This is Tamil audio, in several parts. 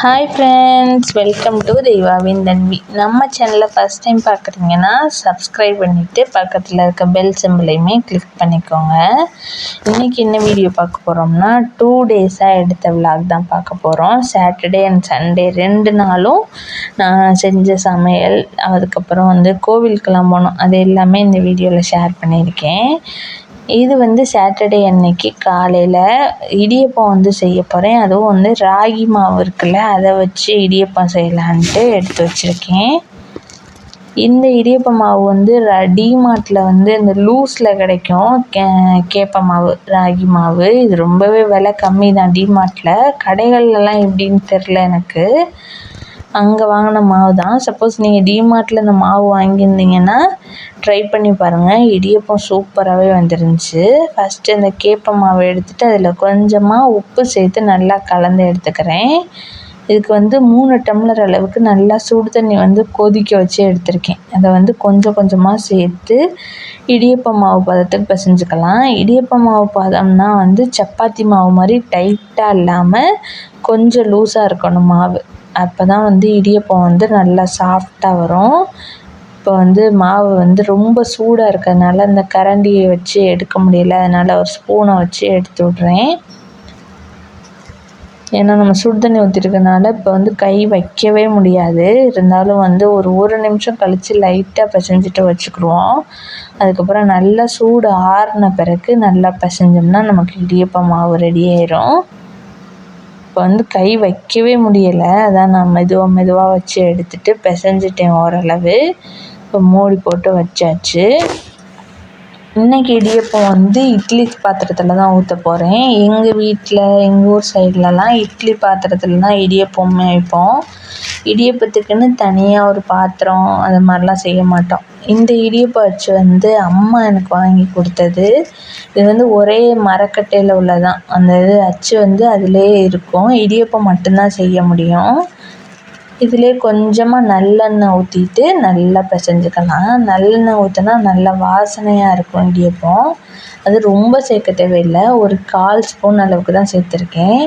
ஹாய் ஃப்ரெண்ட்ஸ் வெல்கம் டு தெய்வாவின் தன்வி நம்ம சேனலை ஃபஸ்ட் டைம் பார்க்குறீங்கன்னா சப்ஸ்கிரைப் பண்ணிவிட்டு பக்கத்தில் இருக்க பெல் சிம்பிளையுமே கிளிக் பண்ணிக்கோங்க. இன்றைக்கி என்ன வீடியோ பார்க்க போகிறோம்னா டூ டேஸாக எடுத்த விலாக் தான் பார்க்க போகிறோம் சாட்டர்டே அண்ட் சண்டே ரெண்டு நாளும் நான் செஞ்ச சமையல் அதுக்கப்புறம் வந்து கோவிலுக்கெல்லாம் போனோம். அது எல்லாமே இந்த வீடியோவில் ஷேர் பண்ணியிருக்கேன். இது வந்து சாட்டர்டே அன்னைக்கு காலையில் இடியப்பம் வந்து செய்ய போகிறேன் அதுவும் வந்து ராகி மாவு இருக்குல்ல அதை வச்சு இடியப்பம் செய்யலான்ட்டு எடுத்து வச்சுருக்கேன். இந்த இடியப்ப மாவு வந்து டிமார்ட்டில் வந்து இந்த லூஸில் கிடைக்கும். கே கேப்ப மாவு ராகி மாவு. இது ரொம்பவே விலை கம்மி தான் டிமார்ட்டில் கடைகள்லலாம் எப்படின்னு தெரில எனக்கு. அங்கே வாங்கின மாவு தான். சப்போஸ் நீங்கள் டிமார்ட்டில் இந்த மாவு வாங்கியிருந்தீங்கன்னா ட்ரை பண்ணி பாருங்கள் இடியப்பம் சூப்பராகவே வந்துருந்துச்சு. ஃபஸ்ட்டு இந்த கேப்ப மாவை எடுத்துகிட்டு அதில் கொஞ்சமாக உப்பு சேர்த்து நல்லா கலந்து எடுத்துக்கிறேன். இதுக்கு வந்து மூணு டம்ளர் அளவுக்கு நல்லா சுடு தண்ணி வந்து கொதிக்க வச்சு எடுத்திருக்கேன். அதை வந்து கொஞ்சம் கொஞ்சமாக சேர்த்து இடியப்ப மாவு பதத்துக்கு பிசைஞ்சுக்கலாம். இடியப்ப மாவு பதம்னா வந்து சப்பாத்தி மாவு மாதிரி டைட்டாக இல்லாமல் கொஞ்சம் லூஸாக இருக்கணும் மாவு. அப்போ தான் வந்து இடியப்பம் வந்து நல்லா சாஃப்டாக வரும். இப்போ வந்து மாவு வந்து ரொம்ப சூடாக இருக்கிறதுனால இந்த கரண்டியை வச்சு எடுக்க முடியல. அதனால் ஒரு ஸ்பூனை வச்சு எடுத்து விட்றேன். ஏன்னா நம்ம சுடு தண்ணி ஊற்றிருக்கனால இப்போ வந்து கை வைக்கவே முடியாது. இருந்தாலும் வந்து ஒரு ஒரு நிமிஷம் கழித்து லைட்டாக பிசைஞ்சிட்டு வச்சுக்கிடுவோம். அதுக்கப்புறம் நல்லா சூடு ஆறின பிறகு நல்லா பிசைஞ்சோம்னா நமக்கு இடியப்பம் மாவு ரெடி ஆயிரும். இப்போ வந்து கை வைக்கவே முடியலை. அதான் நான் மெதுவாக மெதுவாக வச்சு எடுத்துகிட்டு பிசைஞ்சிட்டேன் ஓரளவு. இப்போ மூடி போட்டு வச்சாச்சு. இன்றைக்கி இடியப்பம் வந்து இட்லி பாத்திரத்தில் தான் ஊற்ற போகிறேன் எங்கள் வீட்டில் எங்கள் ஊர் சைட்லலாம் இட்லி பாத்திரத்தில் தான் இடியப்பமே வைப்போம் இடியப்பத்துக்குன்னு தனியாக ஒரு பாத்திரம் அது மாதிரிலாம் செய்ய மாட்டோம். இந்த இடியப்ப அச்சு வந்து அம்மா எனக்கு வாங்கி கொடுத்தது. இது வந்து ஒரே மரக்கட்டையில் உள்ளதான். அந்த இது அச்சு வந்து அதிலே இருக்கும். இடியப்பம் மட்டும்தான் செய்ய முடியும். இதிலே கொஞ்சமாக நல்லெண்ணெய் ஊற்றிட்டு நல்லா பிசைஞ்சுக்கலாம். நல்லெண்ணெய் ஊற்றினா நல்லா வாசனையாக இருக்கும் இடியப்பம். அது ரொம்ப சேர்க்க தேவையில்லை. ஒரு கால் ஸ்பூன் அளவுக்கு தான் சேர்த்துருக்கேன்.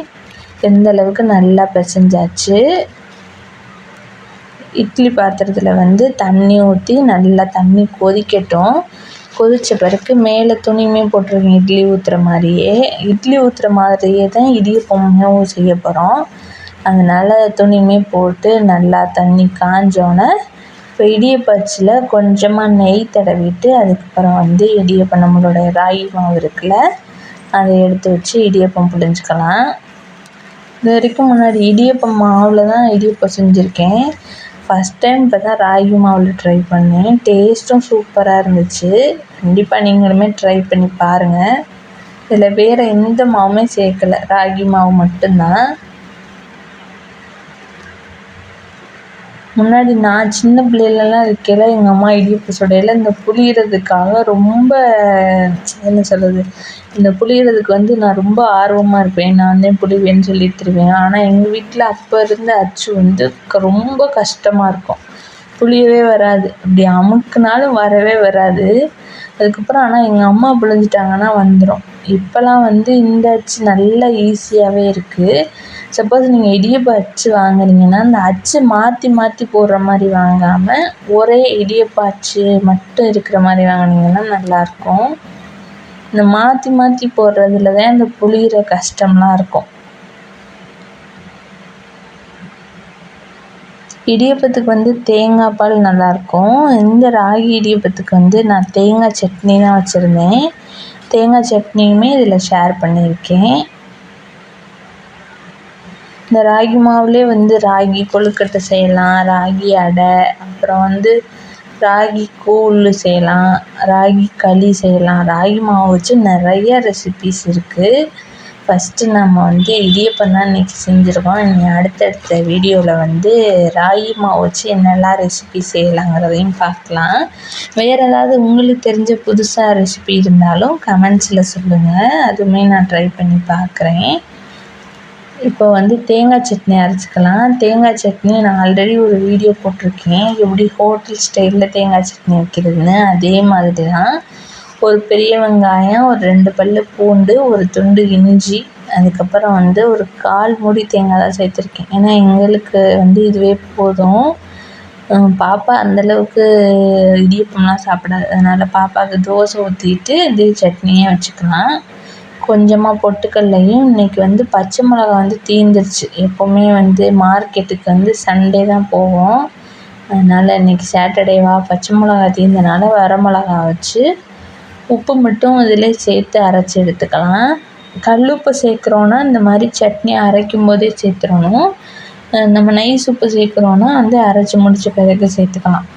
இந்த அளவுக்கு நல்லா பிசைஞ்சாச்சு. இட்லி பாத்திரத்தில் வந்து தண்ணி ஊற்றி நல்லா தண்ணி கொதிக்கட்டும். கொதித்த பிறகு மேலே துணியுமே போட்டிருக்கேன் இட்லி ஊற்றுற மாதிரியே. இட்லி ஊற்றுற மாதிரியே தான் இடியப்பமும் செய்ய போகிறோம் அதனால் துணியுமே போட்டு நல்லா தண்ணி காஞ்சோடனே இப்போ இடியப்பச்சில் கொஞ்சமாக நெய் தடவிட்டு அதுக்கப்புறம் வந்து இடியப்பம் நம்மளோட ராகி மாவு இருக்குல்ல அதை எடுத்து வச்சு இடியப்பம் புழிஞ்சிக்கலாம். இது வரைக்கும் முன்னாடி இடியப்பம் மாவில் தான் இடியப்பம் செஞ்சுருக்கேன். ஃபஸ்ட் டைம் இப்போ தான் ராகி மாவில் ட்ரை பண்ணேன். டேஸ்ட்டும் சூப்பராக இருந்துச்சு. கண்டிப்பாக நீங்களுமே ட்ரை பண்ணி பாருங்கள் இதில் வேறு எந்த மாவுமே சேர்க்கல. ராகி மாவு மட்டும்தான். முன்னாடி நான் சின்ன பிள்ளைலலாம் இருக்கையில் எங்கள் அம்மா இடியப்பம் சுடையில் இந்த புளியறதுக்காக ரொம்ப என்ன சொல்கிறது இந்த புளியறதுக்கு வந்து நான் ரொம்ப ஆர்வமாக இருப்பேன். நான் தான் புளிவேன்னு சொல்லி தருவேன் ஆனால் எங்கள் வீட்டில் அப்போ இருந்த அச்சு வந்து ரொம்ப கஷ்டமாக இருக்கும். புளியவே வராது. அப்படி அமுக்குனாலும் வரவே வராது. அதுக்கப்புறம் ஆனால் எங்கள் அம்மா பிழிஞ்சிட்டாங்கன்னா வந்துடும் இப்போலாம் வந்து இந்த அச்சு நல்லா ஈஸியாகவே இருக்குது சப்போஸ் நீங்கள் இடியப்ப அச்சு வாங்குறீங்கன்னா அந்த அச்சு மாற்றி மாற்றி போடுற மாதிரி வாங்காமல் ஒரே இடியப்ப அச்சு மட்டும் இருக்கிற மாதிரி வாங்குனீங்கன்னா நல்லாயிருக்கும் இந்த மாற்றி மாற்றி போடுறதுல தான் இந்த புளிகிற கஷ்டம்லாம் இருக்கும். இடியப்பத்துக்கு வந்து தேங்காய் பால் நல்லாயிருக்கும் இந்த ராகி இடியப்பத்துக்கு வந்து நான் தேங்காய் சட்னி தான் வச்சுருந்தேன். தேங்காய் சட்னியுமே இதில் ஷேர் பண்ணியிருக்கேன். இந்த ராகி மாவுலேயே வந்து ராகி கொழுக்கட்டை செய்யலாம் ராகி அடை அப்புறம் வந்து ராகி கூழ் செய்யலாம் ராகி களி செய்யலாம். ராகி மாவு வச்சு நிறைய ரெசிபீஸ் இருக்குது ஃபஸ்ட்டு நம்ம வந்து இடியப்பம் தான் இன்றைக்கி செஞ்சுருக்கோம். இனி அடுத்தடுத்த வீடியோவில் வந்து ராகி மாவு வச்சு என்னெல்லாம் ரெசிபி செய்யலாங்கிறதையும் பார்க்கலாம். வேறு ஏதாவது உங்களுக்கு தெரிஞ்ச புதுசாக ரெசிபி இருந்தாலும் கமெண்ட்ஸில் சொல்லுங்கள் அதுவுமே நான் ட்ரை பண்ணி பார்க்குறேன். இப்போ வந்து தேங்காய் சட்னி அரைச்சிக்கலாம். தேங்காய் சட்னி நான் ஆல்ரெடி ஒரு வீடியோ போட்டிருக்கேன். எப்படி ஹோட்டல் ஸ்டைலில் தேங்காய் சட்னி வைக்கிறதுன்னு அதே மாதிரி தான் ஒரு பெரிய வெங்காயம் ஒரு ரெண்டு பல் பூண்டு ஒரு துண்டு இஞ்சி அதுக்கப்புறம் வந்து ஒரு கால் மூடி தேங்காய் தான் சேர்த்துருக்கேன். ஏன்னா எங்களுக்கு வந்து இதுவே போதும். பாப்பா அந்தளவுக்கு இடியப்பம்லாம் சாப்பிடாது அதனால் பாப்பாவுக்கு தோசை ஊற்றிட்டு இதே சட்னியே வச்சுக்கலாம். கொஞ்சமாக பொட்டுக்கல்லையும் இன்றைக்கி வந்து பச்சை மிளகா வந்து தீர்ந்துருச்சு எப்போவுமே வந்து மார்க்கெட்டுக்கு வந்து சண்டே தான் போவோம். அதனால் இன்றைக்கி சாட்டர்டேவா பச்சை மிளகா தீர்ந்தனால வர மிளகா வச்சு உப்பு மட்டும் இதில் சேர்த்து அரைச்சி எடுத்துக்கலாம். கல் உப்பு சேர்க்குறோன்னா இந்த மாதிரி சட்னி அரைக்கும் போதே சேர்த்துறணும் நம்ம நைஸ் உப்பு சேர்க்குறோன்னா வந்து அரைச்சி முடித்த பிறகு சேர்த்துக்கலாம்.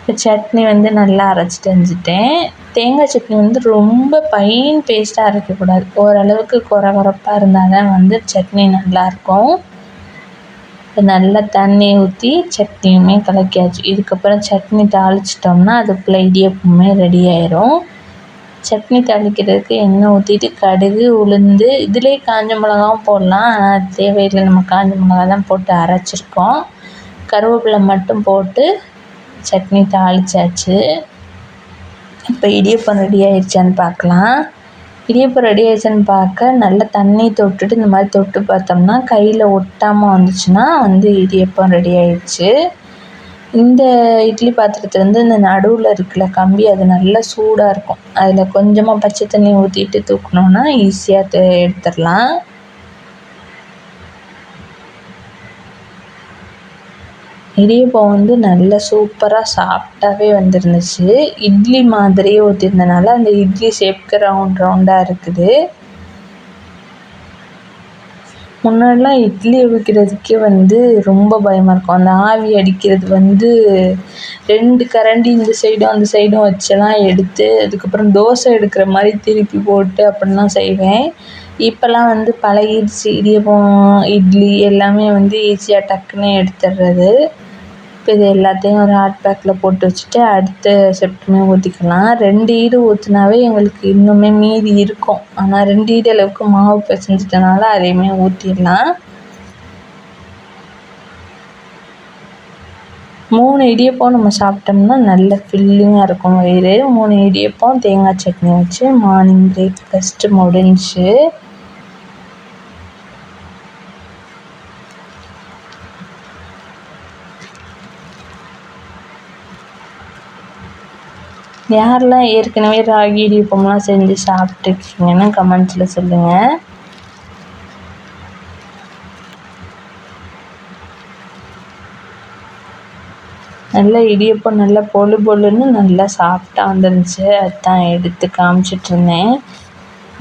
இப்போ சட்னி வந்து நல்லா அரைச்சிட்டு வந்துட்டேன். தேங்காய் சட்னி வந்து ரொம்ப பைன் பேஸ்ட்டாக அரைக்கக்கூடாது. ஓரளவுக்கு குறை குறப்பாக இருந்தால் தான் வந்து சட்னி நல்லாயிருக்கும் நல்லா தண்ணி ஊற்றி சட்னியுமே கலக்கியாச்சு. இதுக்கப்புறம் சட்னி தாளிச்சிட்டோம்னா அதுக்குள்ளே இடியப்பமே ரெடி ஆயிரும். சட்னி தாளிக்கிறதுக்கு எண்ணெய் ஊற்றிட்டு கடுகு உளுந்து இதிலே காஞ்ச மிளகாவும் போடலாம். ஆனால் தேவையில்லை. நம்ம காஞ்ச மிளகா தான் போட்டு அரைச்சிருக்கோம். கருவேப்பிலை மட்டும் போட்டு சட்னி தாளிச்சாச்சு. இப்போ இடியப்பம் ரெடி ஆயிடுச்சான்னு பார்க்கலாம். இடியப்பம் ரெடி ஆயிடுச்சான்னு பார்க்க நல்லா தண்ணி தொட்டுட்டு இந்த மாதிரி தொட்டு பார்த்தோம்னா கையில் ஒட்டாமல் வந்துச்சுன்னா வந்து இடியப்பம் ரெடி ஆயிடுச்சு. இந்த இட்லி பாத்திரத்தில் வந்து இந்த நடுவில் இருக்கிற கம்பி அது நல்லா சூடாக இருக்கும். அதில் கொஞ்சமாக பச்சை தண்ணி ஊற்றிட்டு தூக்குனோன்னா ஈஸியாக எடுத்துடலாம். இடியப்பம் வந்து நல்ல சூப்பராக சாஃப்டாகவே வந்துருந்துச்சு. இட்லி மாதிரியே ஊற்றிருந்தனால அந்த இட்லி ஷேப்க்கு ரவுண்ட் ரவுண்டாக இருக்குது. முன்னாடிலாம் இட்லி அவிக்கிறதுக்கே வந்து ரொம்ப பயமாக இருக்கும். அந்த ஆவி அடிக்கிறது வந்து ரெண்டு கரண்டி இந்த சைடும் அந்த சைடும் வச்செல்லாம் எடுத்து அதுக்கப்புறம் தோசை எடுக்கிற மாதிரி திருப்பி போட்டு அப்படிலாம் செய்வேன். இப்போல்லாம் வந்து பழகிடுச்சு. இடியப்பம் இட்லி எல்லாமே வந்து ஈஸியாக டக்குன்னு எடுத்துடுறது இது எல்லாத்தையும் ஒரு ஹாட் பேக்கில் போட்டு வச்சுட்டு அடுத்த செப்ட்டுமே ஊற்றிக்கலாம் ரெண்டு ஈடு ஊற்றினாவே எங்களுக்கு இன்னுமே மீதி இருக்கும். ஆனால் ரெண்டு ஈடு அளவுக்கு மாவு பிசைஞ்சிட்டனால அதையுமே ஊற்றிடலாம் மூணு இடியப்பம் நம்ம சாப்பிட்டோம்னா நல்ல ஃபில்லிங்காக இருக்கும் வயிறு. மூணு இடியப்பம் தேங்காய் சட்னி வச்சு மார்னிங் பிரேக்ஃபாஸ்ட்டு முடிஞ்சு யாரெல்லாம் ஏற்கனவே ராகி இடியப்பம்லாம் செஞ்சு சாப்பிட்டுருக்கீங்கன்னு கமெண்ட்ஸில் சொல்லுங்கள் நல்லா இடியப்பம் நல்லா பொழு பொழுன்னு நல்லா சாப்பிட்டா வந்துருந்துச்சு. அதுதான் எடுத்து காமிச்சிட்டு இருந்தேன்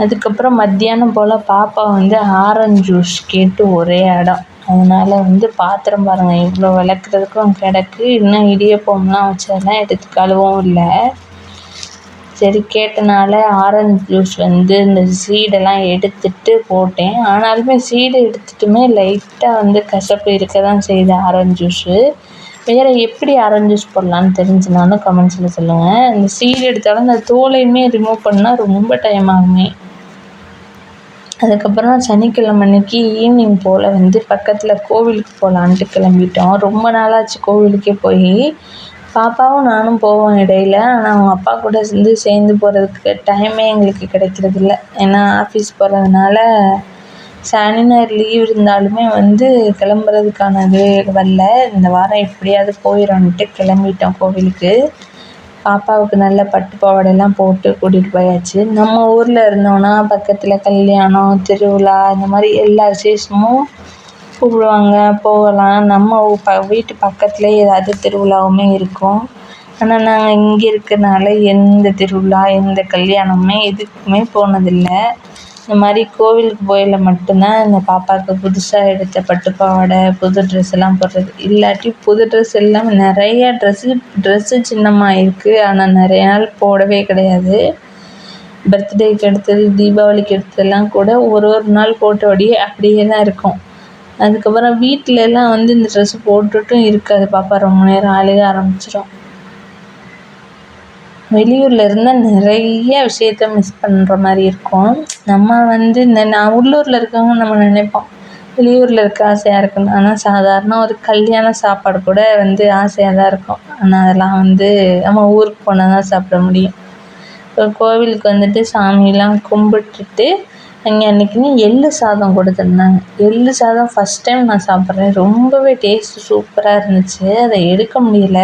அதுக்கப்புறம் மத்தியானம் போல் பாப்பா வந்து ஆரஞ்சு ஜூஸ் கேட்டு ஒரே இடம் அதனால் வந்து பாத்திரம் பாருங்கள் இவ்வளோ விளக்குறதுக்கும் கிடக்கு. இன்னும் இடியப்பம்லாம் வச்சதெல்லாம் எடுத்து கழுவும் இல்லை. சரி கேட்டனால ஆரஞ்ச் ஜூஸ் வந்து இந்த சீடெல்லாம் எடுத்துட்டு போட்டேன். ஆனாலுமே சீடு எடுத்துட்டுமே லைட்டாக வந்து கசப்பு இருக்க தான் செய்யுது ஆரஞ்ச் ஜூஸு வேறு எப்படி ஆரஞ்ச் ஜூஸ் போடலான்னு தெரிஞ்சுனாலும் கமெண்ட்ஸில் சொல்லுங்கள் இந்த சீடு எடுத்தாலும் அந்த தோலையுமே ரிமூவ் பண்ணால் ரொம்ப டைம் ஆகுமே. அதுக்கப்புறம் சனிக்கிழமை அன்னைக்கு ஈவினிங் போல் வந்து பக்கத்தில் கோவிலுக்கு போகலான்ட்டு கிளம்பிட்டோம். ரொம்ப நாளாச்சு கோவிலுக்கே போய். பாப்பாவும் நானும் போவோம் இடையில. ஆனால் அவங்க அப்பா கூட வந்து சேர்ந்து போகிறதுக்கு டைமே எங்களுக்கு கிடைக்கிறதில்ல ஏன்னா ஆஃபீஸ் போகிறதுனால சனி ஞாயிறு லீவ் இருந்தாலுமே வந்து கிளம்புறதுக்கான இது வரல. இந்த வாரம் எப்படியாவது போயிடணுன்ட்டு கிளம்பிட்டோம் கோவிலுக்கு. பாப்பாவுக்கு நல்ல பட்டு பாவாடைலாம் போட்டு கூட்டிகிட்டு போயாச்சு. நம்ம ஊரில் இருந்தோன்னா பக்கத்தில் கல்யாணம் திருவிழா இந்த மாதிரி எல்லா விசேஷமும் கூப்பிடுவாங்க போகலாம். நம்ம ப வீட்டு பக்கத்துலேயே ஏதாவது திருவிழாவுமே இருக்கும். ஆனால் நாங்கள் இங்கே இருக்கறனால எந்த திருவிழா எந்த கல்யாணமுமே எதுக்குமே போனதில்லை. இந்த மாதிரி கோவிலுக்கு போகையில் மட்டும்தான் இந்த பாப்பாவுக்கு புதுசாக எடுத்த பட்டு பாவாடை புது ட்ரெஸ் எல்லாம் போடுறது. இல்லாட்டி புது ட்ரெஸ் எல்லாம் நிறையா ட்ரெஸ்ஸு ட்ரெஸ்ஸு சின்னமாக இருக்குது ஆனால் நிறைய நாள் போடவே கிடையாது. பர்த்டேக்கு எடுத்தது தீபாவளிக்கு எடுத்ததெல்லாம் கூட ஒரு ஒரு நாள் போட்டபடியே அப்படியே தான் இருக்கும். அதுக்கப்புறம் வீட்டிலலாம் வந்து இந்த ட்ரெஸ்ஸு போட்டுட்டும் இருக்காது பாப்பா ரொம்ப நேரம் அழுக ஆரம்பிச்சிடும் வெளியூரில் இருந்தால் நிறைய விஷயத்த மிஸ் பண்ணுற மாதிரி இருக்கும். நம்ம வந்து இந்த நான் உள்ளூரில் இருக்கவங்க நம்ம நினைப்போம். வெளியூரில் இருக்க ஆசையாக இருக்கணும். ஆனால் சாதாரண ஒரு கல்யாண சாப்பாடு கூட வந்து ஆசையாக தான் இருக்கும். ஆனால் அதெல்லாம் வந்து நம்ம ஊருக்கு போனால் தான் சாப்பிட முடியும். இப்போ கோவிலுக்கு வந்துட்டு சாமியெல்லாம் கும்பிட்டுட்டு அங்கே அன்றைக்கின்னு எள்ளு சாதம் கொடுத்துருந்தாங்க எள்ளு சாதம் ஃபஸ்ட் டைம் நான் சாப்பிட்றேன். ரொம்பவே டேஸ்ட்டு சூப்பராக இருந்துச்சு. அதை எடுக்க முடியல.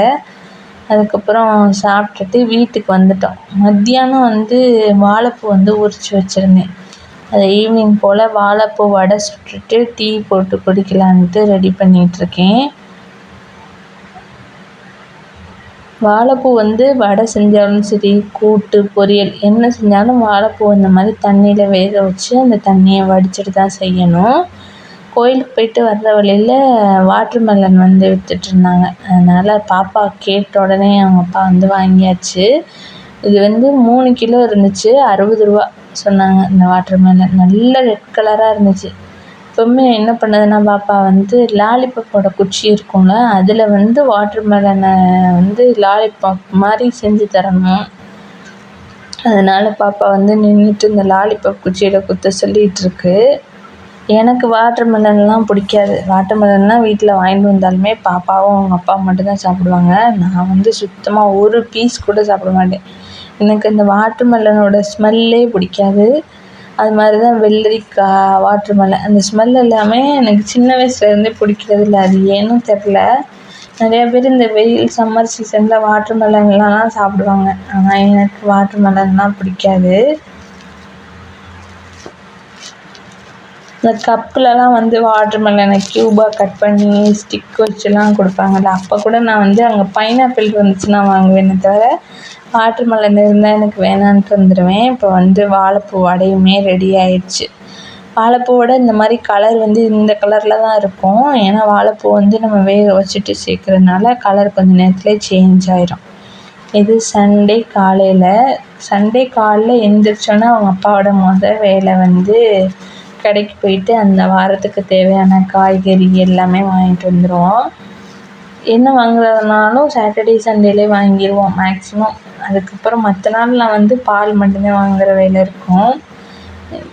அதுக்கப்புறம் சாப்பிட்டுட்டு வீட்டுக்கு வந்துட்டோம். மத்தியானம் வந்து வாழைப்பூ வந்து உரித்து வச்சுருந்தேன். அதை ஈவினிங் போல் வாழைப்பூ வடை சுட்டுட்டு டீ போட்டு குடிக்கலான்ட்டு ரெடி பண்ணிகிட்ருக்கேன் வாழைப்பூ வந்து வடை செஞ்சாலும் சரி கூட்டு பொரியல் என்ன செஞ்சாலும் வாழைப்பூ இந்த மாதிரி தண்ணியில் வேக வச்சு அந்த தண்ணியை வடிச்சிட்டு தான் செய்யணும். கோயிலுக்கு போயிட்டு வர்ற வழியில் வாட்ருமெலன் வந்து விற்றுட்ருந்தாங்க அதனால் பாப்பா கேட்ட உடனே அவங்க அப்பா வந்து வாங்கியாச்சு. இது வந்து மூணு கிலோ இருந்துச்சு அறுபது ரூபா சொன்னாங்க இந்த வாட்ருமெலன் நல்ல ரெட் கலராக இருந்துச்சு. எப்போவுமே என்ன பண்ணுதுன்னா பாப்பா வந்து லாலிபப்போட குச்சி இருக்கும்ல அதில் வந்து வாட்டர் மெலனை வந்து லாலிபாப் மாதிரி செஞ்சு தரணும். அதனால் பாப்பா வந்து நின்றுட்டு இந்த லாலிபாப் குச்சியில் குத்த சொல்லிகிட்ருக்கு எனக்கு வாட்டர் மெலன்லாம் பிடிக்காது. வாட்டர் மெலன்லாம் வீட்டில் வாங்கிட்டு வந்தாலுமே பாப்பாவும் அவங்க அப்பா மட்டும்தான் சாப்பிடுவாங்க. நான் வந்து சுத்தமாக ஒரு பீஸ் கூட சாப்பிட மாட்டேன். எனக்கு இந்த வாட்டர் மெலனோட ஸ்மெல்லே பிடிக்காது. அது மாதிரி தான் வெள்ளரிக்காய் வாட்ரு அந்த ஸ்மெல் எல்லாமே எனக்கு சின்ன வயசுலேருந்தே பிடிக்கிறதில்ல. அது ஏன்னு தெரில நிறையா பேர் இந்த வெயில் சம்மர் சீசனில் வாட்டர்மெலன்லாம் சாப்பிடுவாங்க. ஆனால் எனக்கு வாட்ரு மெலன்லாம் பிடிக்காது. இந்த கப்புலலாம் வந்து வாட்ரு மெலனை க்யூபாக கட் பண்ணி ஸ்டிக் வச்சுலாம் கொடுப்பாங்கல்ல. அப்போ கூட நான் வந்து அங்கே பைனாப்பிள் இருந்துச்சுன்னா வாங்குவேனே தவிர வாட்ரு மெலன் இருந்தால் எனக்கு வேணான்ட்டு வந்துடுவேன் இப்போ வந்து வாழைப்பூ வடையுமே ரெடி ஆயிடுச்சு. வாழைப்பூவோட இந்த மாதிரி கலர் வந்து இந்த கலரில் தான் இருக்கும். ஏன்னா வாழைப்பூ வந்து நம்ம வேக வச்சுட்டு சேர்க்குறதுனால கலர் கொஞ்சம் நேரத்துலேயே சேஞ்ச் ஆயிரும். இது சண்டே காலையில். சண்டே காலைல எழுந்திரிச்சோன்னே அவங்க அப்பாவோட மொதல் வேலை வந்து கடைக்கு போயிட்டு அந்த வாரத்துக்கு தேவையான காய்கறி எல்லாமே வாங்கிட்டு வந்துடுவோம் என்ன வாங்குறதுனாலும் சாட்டர்டே சண்டேலே வாங்கிடுவோம் மேக்ஸிமம் அதுக்கப்புறம் மற்ற நாளில் வந்து பால் மட்டும்தான் வாங்குகிற வேலை இருக்கும்.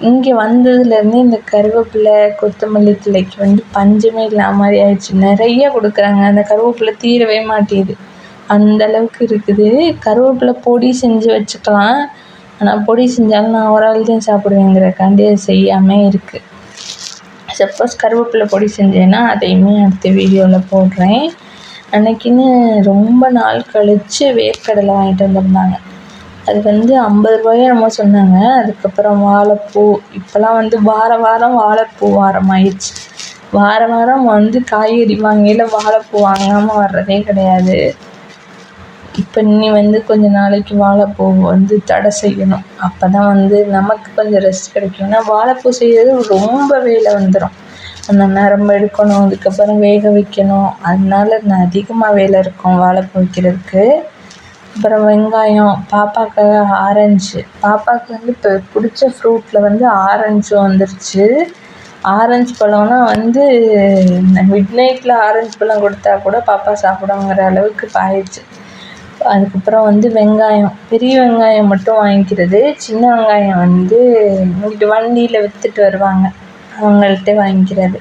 இங்கே வந்ததுலேருந்து இந்த கருவேப்பிலை கொத்தமல்லி கிளைக்கு வந்து பஞ்சமே இல்லாத மாதிரி ஆயிடுச்சு. நிறைய கொடுக்குறாங்க. அந்த கருவேப்பிலை தீரவே மாட்டேங்குது. அந்த அளவுக்கு இருக்குது. கருவேப்பிலை பொடி செஞ்சு வச்சுக்கலாம். ஆனால் பொடி செஞ்சாலும் நான் ஒரு ஆள் தான் சாப்பிடுவேங்கிறக்காண்டி அது செய்யாமல் இருக்குது சப்போஸ் கருவேப்பிலை பொடி செஞ்சேன்னா அதையுமே அடுத்த வீடியோவில் போடுறேன். அன்னைக்குன்னு ரொம்ப நாள் கழித்து வேர்க்கடலை வாங்கிட்டு வந்திருந்தாங்க. அது வந்து ஐம்பது ரூபாயோ என்னமோ சொன்னாங்க. அதுக்கப்புறம் வாழைப்பூ இப்போல்லாம் வந்து வார வாரம் வாழைப்பூ வாரம் ஆயிடுச்சு வார வாரம் வந்து காய்கறி வாங்கையில் வாழைப்பூ வாங்காமல் வர்றதே கிடையாது. இப்போ இனி வந்து கொஞ்ச நாளைக்கு வாழைப்பூ வந்து தடை செய்யணும். அப்போ தான் வந்து நமக்கு கொஞ்சம் ரெஸ்ட் கிடைக்கும். ஏன்னா வாழைப்பூ செய்கிறது ரொம்ப வேலை வந்துடும் அந்த நரம்பு எடுக்கணும் அதுக்கப்புறம் வேக வைக்கணும். அதனால நான் அதிகமாக வேலை இருக்கும் வாழைப்பூ வைக்கிறதுக்கு. அப்புறம் வெங்காயம் பாப்பாக்காக ஆரஞ்சு. பாப்பாவுக்கு வந்து இப்போ பிடிச்ச ஃப்ரூட்டில் வந்து ஆரஞ்சு வந்துருச்சு. ஆரஞ்சு பழம்னா வந்து மிட் நைட்டில் ஆரஞ்சு பழம் கொடுத்தா கூட பாப்பா சாப்பிடுங்கிற அளவுக்கு இப்போ ஆயிடுச்சு அதுக்கப்புறம் வந்து வெங்காயம். பெரிய வெங்காயம் மட்டும் வாங்கிக்கிறது. சின்ன வெங்காயம் வந்து இங்கிட்டு வண்டியில் விற்றுட்டு வருவாங்க. அவங்கள்ட்ட வாங்கிக்கிறது.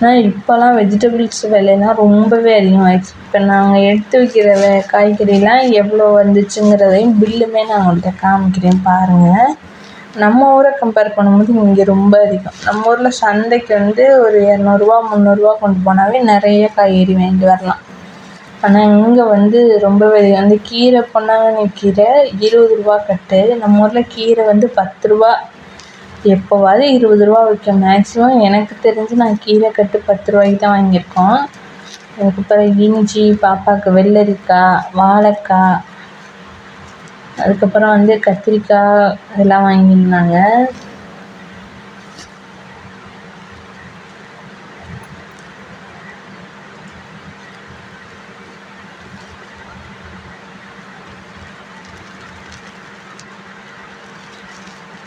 ஆனால் இப்போல்லாம் வெஜிடபிள்ஸ் விலைலாம் ரொம்பவே அதிகமாகிடுச்சு இப்போ நாங்கள் எடுத்து வைக்கிற வே காய்கறிலாம் எவ்வளோ வந்துச்சுங்கிறதையும் பில்லுமே நான் உங்கள்கிட்ட காமிக்கிறேன் பாருங்கள் நம்ம ஊரை கம்பேர் பண்ணும்போது இங்கே ரொம்ப அதிகம். நம்ம ஊரில் சந்தைக்கு வந்து ஒரு இரநூறுவா முந்நூறுரூவா கொண்டு போனாவே நிறைய காய்கறி வாங்கிட்டு வரலாம். ஆனால் இங்கே வந்து ரொம்பவே அந்த கீரை பொன்னாங்கண்ணி கீரை இருபது ரூபா கட்டு. நம்ம ஊரில் கீரை வந்து பத்து ரூபா. எப்போவாவது இருபது ரூபா விற்கும். மேக்ஸிமம் எனக்கு தெரிஞ்சு நான் கீரை கட்டு பத்து ரூபாய்க்கு தான் வாங்கியிருக்கோம். அதுக்கப்புறம் இஞ்சி பாப்பாவுக்கு வெள்ளரிக்காய் வாழைக்காய் அதுக்கப்புறம் வந்து கத்திரிக்காய் இதெல்லாம் வாங்கியிருந்தாங்க.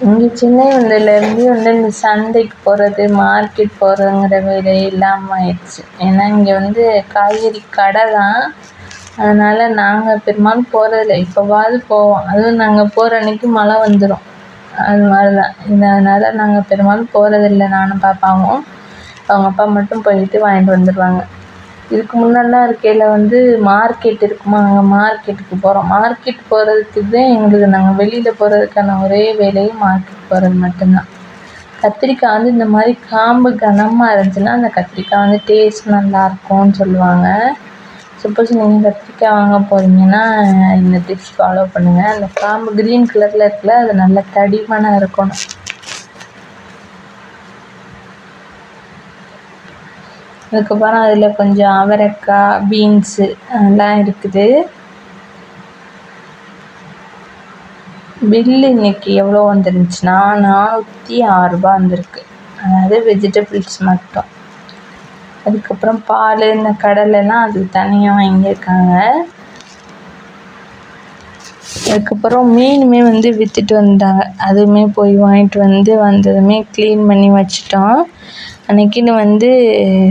இங்கே சின்ன வந்ததுலேருந்து வந்து இந்த சந்தைக்கு போகிறது மார்க்கெட் போகிறதுங்கிற வேலை இல்லாமல் ஆயிடுச்சு. ஏன்னா இங்கே வந்து காய்கறி கடை தான். அதனால் நாங்கள் பெரும்பாலும் போகிறதில்ல இப்போவாது போவோம். அதுவும் நாங்கள் போகிற அன்றைக்கி மழை வந்துடும் அது மாதிரி தான் இதனால் அதனால் நாங்கள் பெரும்பாலும் போகிறதில்ல நானும் பாப்பாவும் அவங்க அப்பா மட்டும் போயிட்டு வாங்கிட்டு வந்துடுவாங்க இதுக்கு முன்னாடிலாம் இருக்கையில் வந்து மார்க்கெட் இருக்குமா? அங்கே மார்க்கெட்டுக்கு போகிறோம் மார்க்கெட் போகிறதுக்கு தான் எங்களுக்கு நாங்கள் வெளியில் போகிறதுக்கான ஒரே வேலையே மார்க்கெட் போகிறது மட்டும்தான். கத்திரிக்காய் வந்து இந்த மாதிரி காம்பு கனமாக இருந்துச்சுன்னா அந்த கத்திரிக்காய் வந்து டேஸ்ட் நல்லாயிருக்கும்னு சொல்லுவாங்க. சப்போஸ் நீங்கள் கத்திரிக்காய் வாங்க போகிறீங்கன்னா இந்த டிப்ஸ் ஃபாலோ பண்ணுங்கள் அந்த காம்பு க்ரீன் கலரில் இருக்குல்ல அது நல்லா தடிமனாக இருக்கணும். அதுக்கப்புறம் அதில் கொஞ்சம் அவரைக்காய் பீன்ஸு எல்லாம் இருக்குது. பில்லு இன்னைக்கு எவ்வளோ வந்துருந்துச்சுன்னா நானூற்றி ஆறுரூபா வந்திருக்கு. அதாவது வெஜிடபிள்ஸ் மட்டும். அதுக்கப்புறம் பால் இந்த கடலைலாம் அது தனியாக வாங்கியிருக்காங்க. அதுக்கப்புறம் மீனுமே வந்து விற்றுட்டு வந்தாங்க. அதுவுமே போய் வாங்கிட்டு வந்து வந்ததுமே க்ளீன் பண்ணி வச்சிட்டோம். அன்றைக்கின்னு வந்து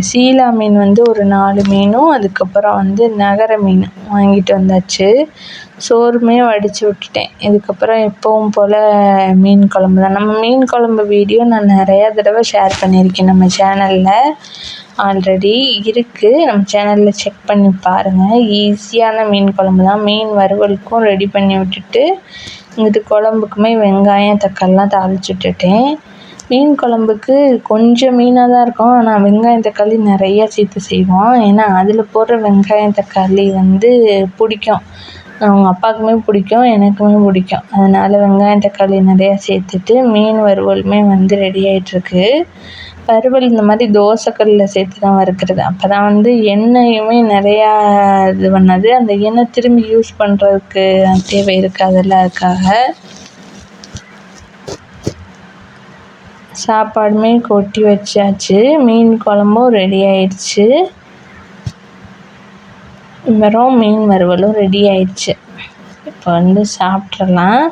சீலா மீன் வந்து ஒரு நாலு மீனும் அதுக்கப்புறம் வந்து நகர மீன் வாங்கிட்டு வந்தாச்சு. சோறுமே வடித்து விட்டுட்டேன். இதுக்கப்புறம் எப்பவும் போல் மீன் குழம்பு தான். நம்ம மீன் குழம்பு வீடியோ நான் நிறையா தடவை ஷேர் பண்ணியிருக்கேன் நம்ம சேனலில் ஆல்ரெடி இருக்குது நம்ம சேனலில் செக் பண்ணி பாருங்கள் ஈஸியான மீன் குழம்பு தான். மீன் வறுவலுக்கும் ரெடி பண்ணி விட்டுட்டு இங்கிட்டு குழம்புக்குமே வெங்காயம் தக்காளிலாம் தாளிச்சு விட்டுட்டேன். மீன் குழம்புக்கு கொஞ்சம் மீனாக தான் இருக்கும். ஆனால் வெங்காயம் தக்காளி நிறையா சேர்த்து செய்வோம். ஏன்னா அதில் போடுற வெங்காயம் தக்காளி வந்து பிடிக்கும். அவங்க அப்பாவுக்குமே பிடிக்கும் எனக்குமே பிடிக்கும். அதனால் வெங்காயம் தக்காளி நிறையா சேர்த்துட்டு மீன் வறுவலுமே வந்து ரெடி ஆகிட்டுருக்கு வறுவல் இந்த மாதிரி தோசைக்கல்லில் சேர்த்து தான் வறுக்கிறது. அப்போ தான் வந்து எண்ணெயுமே நிறையா இது பண்ணாது. அந்த எண்ணெய் திரும்பி யூஸ் பண்ணுறதுக்கு தேவை இருக்காதுல்ல அதுக்காக. சாப்பாடுமே கொட்டி வச்சாச்சு. மீன் குழம்பும் ரெடி ஆயிடுச்சு. வெறும் மீன் வறுவலும் ரெடி ஆயிடுச்சு. இப்போ வந்து சாப்பிட்றலாம்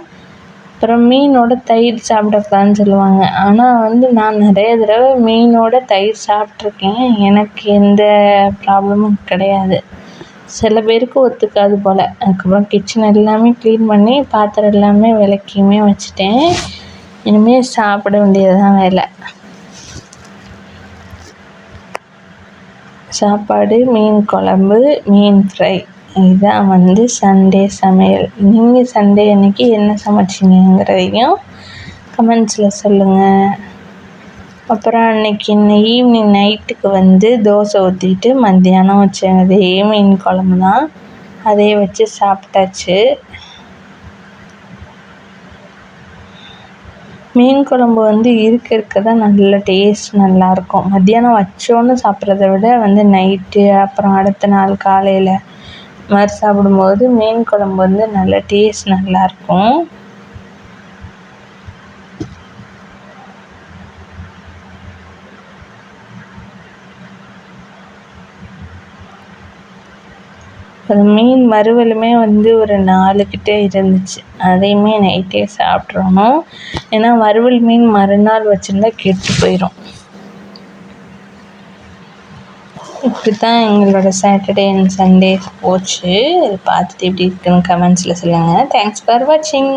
அப்புறம் மீனோட தயிர் சாப்பிடக்கூடாதுன்னு சொல்லுவாங்க. ஆனால் வந்து நான் நிறைய தடவை மீனோட தயிர் சாப்பிட்ருக்கேன் எனக்கு எந்த ப்ராப்ளமும் கிடையாது. சில பேருக்கு ஒத்துக்காது போல். அதுக்கப்புறம் கிச்சன் எல்லாமே க்ளீன் பண்ணி பாத்திரம் எல்லாமே விளக்கியுமே வச்சுட்டேன். இனிமேல் சாப்பிட வேண்டியது தான் வேலை. சாப்பாடு மீன் குழம்பு மீன் ஃப்ரை இதுதான் வந்து சண்டே சமையல். நீங்கள் சண்டே அன்னைக்கு என்ன சமைச்சிங்கங்கிறதையும் கமெண்ட்ஸில் சொல்லுங்கள் அப்புறம் அன்னைக்கு ஈவினிங் நைட்டுக்கு வந்து தோசை ஊற்றிட்டு மத்தியானம் வச்ச அதே மீன் குழம்பு தான். அதே வச்சு சாப்பிட்டாச்சு. மீன் குழம்பு வந்து இருக்க இருக்க தான் நல்ல டேஸ்ட் நல்லாயிருக்கும் மத்தியானம் வச்சோன்னு சாப்பிட்றத விட வந்து நைட்டு அப்புறம் அடுத்த நாள் காலையில் மாதிரி சாப்பிடும்போது மீன் குழம்பு வந்து நல்ல டேஸ்ட் நல்லாயிருக்கும். அப்புறம் மீன் வறுவலுமே வந்து ஒரு நாலு கிட்டே இருந்துச்சு. அதையுமே நைட்டே சாப்பிட்றணும் ஏன்னா வறுவல் மீன் மறுநாள் வச்சுருந்தா கெட்டு போயிடும் இப்படி தான் எங்களோட சாட்டர்டே அண்ட் சண்டே போச்சு. பார்த்துட்டு எப்படி இருக்குன்னு கமெண்ட்ஸில் சொல்லுங்கள் தேங்க்ஸ் ஃபார் வாட்சிங்